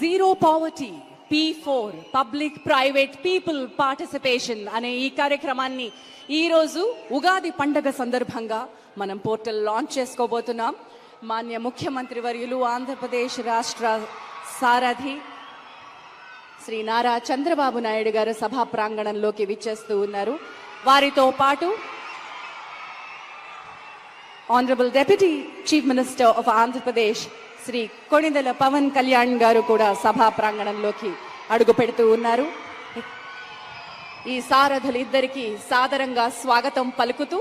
Zero poverty P four public private people participation అనే ఈ కార్యక్రమాన్ని ఈరోజు ఉగాది పండగ సందర్భంగా మనం పోర్టల్ లాంచ్ చేసుకోబోతున్నాం. మాన్య ముఖ్యమంత్రి వర్యులు ఆంధ్రప్రదేశ్ రాష్ట్ర సారథి శ్రీ నారా చంద్రబాబు నాయుడు గారు సభా ప్రాంగణంలోకి విచ్చేస్తూ ఉన్నారు. వారితో పాటు honourable deputy chief minister of Andhra Pradesh Shri Konidela Pawan Kalyan గారు కూడా సభా ప్రాంగణంలోకి అడుగు పెడుతూ ఉన్నారు. ఈ సారథులిద్దరికీ సాదరంగా స్వాగతం పలుకుతూ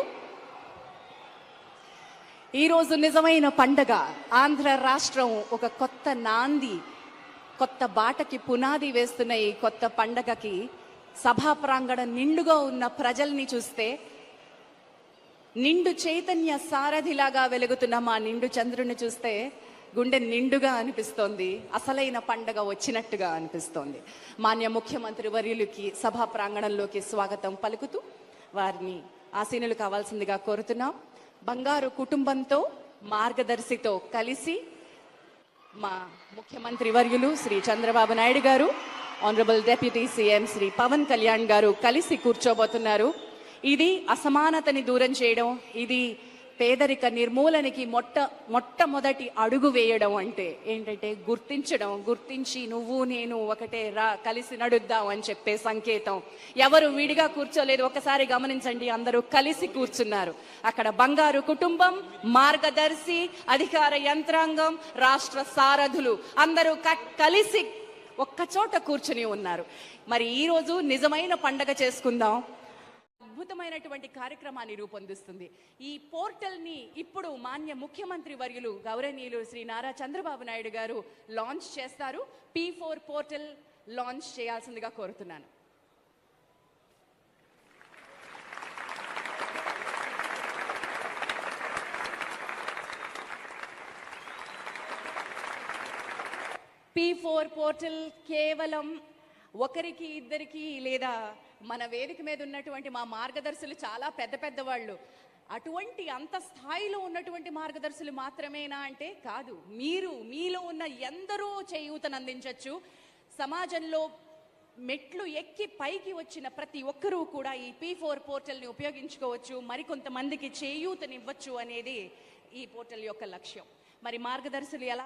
ఈరోజు నిజమైన పండగ. ఆంధ్ర రాష్ట్రం ఒక కొత్త నాంది కొత్త బాటకి పునాది వేస్తున్న ఈ కొత్త పండగకి సభా ప్రాంగణం నిండుగా ఉన్న ప్రజల్ని చూస్తే నిండు చైతన్య సారథిలాగా వెలుగుతున్న మా నిండు చంద్రుని చూస్తే గుండె నిండుగా అనిపిస్తోంది. అసలైన పండగ వచ్చినట్టుగా అనిపిస్తోంది. మాన్య ముఖ్యమంత్రి వర్యులకి సభా ప్రాంగణంలోకి స్వాగతం పలుకుతూ వారిని ఆసీనులు కావాల్సిందిగా కోరుతున్నాం. బంగారు కుటుంబంతో మార్గదర్శితో కలిసి మా ముఖ్యమంత్రి వర్యులు శ్రీ చంద్రబాబు నాయుడు గారు honourable deputy CM Shri Pawan Kalyan గారు కలిసి కూర్చోబోతున్నారు. ఇది అసమానతని దూరం చేయడం ఇది పేదరిక నిర్మూలనకి మొట్ట మొట్టమొదటి అడుగు వేయడం అంటే ఏంటంటే గుర్తించడం గుర్తించి నువ్వు నేను ఒకటే రా కలిసి నడుద్దాం అని చెప్పే సంకేతం. ఎవరు విడిగా కూర్చోలేదు ఒకసారి గమనించండి అందరూ కలిసి కూర్చున్నారు. అక్కడ బంగారు కుటుంబం మార్గదర్శి అధికార యంత్రాంగం రాష్ట్ర సారథులు అందరూ క- కలిసి ఒక్క చోట కూర్చుని ఉన్నారు. మరి ఈరోజు నిజమైన పండగ చేసుకుందాం. అద్భుతమైనటువంటి కార్యక్రమాన్ని రూపొందిస్తుంది. ఈ పోర్టల్ని ఇప్పుడు మాన్య ముఖ్యమంత్రి వర్యులు గౌరవనీయులు శ్రీ నారా చంద్రబాబు నాయుడు గారు లాంచ్ చేస్తారు. పీ ఫోర్ పోర్టల్ లాంచ్ చేయాల్సిందిగా కోరుతున్నాను. పీ ఫోర్ పోర్టల్ కేవలం ఒకరికి ఇద్దరికి లేదా మన వేదిక మీద ఉన్నటువంటి మా మార్గదర్శులు చాలా పెద్ద పెద్ద వాళ్ళు అటువంటి అంత స్థాయిలో ఉన్నటువంటి మార్గదర్శులు మాత్రమేనా అంటే కాదు. మీరు మీలో ఉన్న ఎందరో చేయూతను అందించవచ్చు సమాజంలో మెట్లు ఎక్కి పైకి వచ్చిన ప్రతి ఒక్కరూ కూడా ఈ పీ ఫోర్ పోర్టల్ని ఉపయోగించుకోవచ్చు. మరికొంతమందికి చేయూతనివ్వచ్చు అనేది ఈ పోర్టల్ యొక్క లక్ష్యం. మరి మార్గదర్శులు ఎలా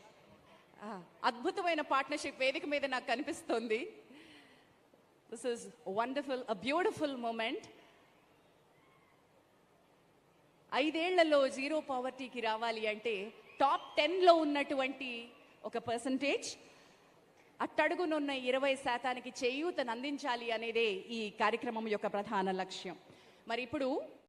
అద్భుతమైన పార్ట్నర్షిప్ వేదిక మీద నాకు కనిపిస్తుంది. This is wonderful a beautiful moment ఐదేళ్ళలో zero పావర్టీకి రావాలి అంటే టాప్ టెన్లో ఉన్నటువంటి ఒక పర్సంటేజ్ అట్టడుగునున్న ఇరవై శాతానికి చేయూతను అందించాలి అనేదే ఈ కార్యక్రమం యొక్క ప్రధాన లక్ష్యం. మరి ఇప్పుడు